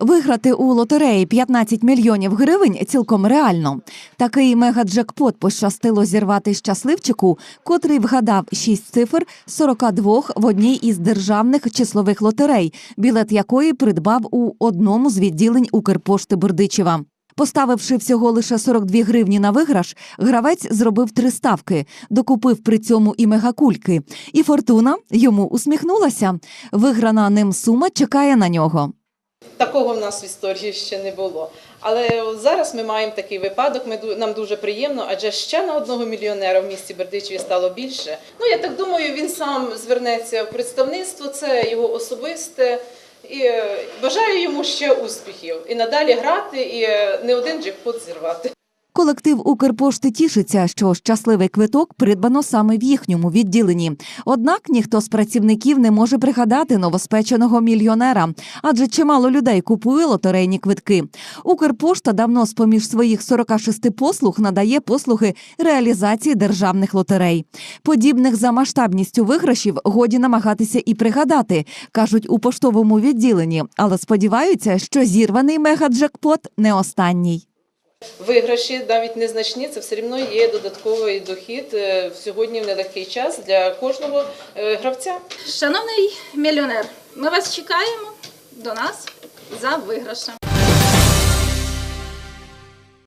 Виграти у лотереї 15 мільйонів гривень цілком реально. Такий мегаджекпот пощастило зірвати щасливчику, котрий вгадав 6 цифр з 42 в одній із державних числових лотерей, білет якої придбав у одному з відділень Укрпошти Бердичева. Поставивши всього лише 42 гривні на виграш, гравець зробив три ставки, докупив при цьому і мегакульки. І фортуна йому усміхнулася. Виграна ним сума чекає на нього. Такого в нас в історії ще не було. Але зараз ми маємо такий випадок. Ми нам дуже приємно, адже ще на одного мільйонера в місті Бердичеві стало більше. Ну я так думаю, він сам звернеться в представництво. Це його особисте. І е, бажаю йому ще успіхів і надалі грати, і е, не один джекпот зірвати. Колектив Укрпошти тішиться, що щасливий квиток придбано саме в їхньому відділенні. Однак ніхто з працівників не може пригадати новоспеченого мільйонера, адже чимало людей купує лотерейні квитки. Укрпошта давно з поміж своїх 46 послуг надає послуги реалізації державних лотерей. Подібних за масштабністю виграшів годі намагатися і пригадати, кажуть у поштовому відділенні, але сподіваються, що зірваний мегаджекпот не останній. Виграші навіть незначні, це все одно є додатковий дохід е, сьогодні в нелегкий час для кожного е, гравця. Шановний мільйонер, ми вас чекаємо до нас за виграшем.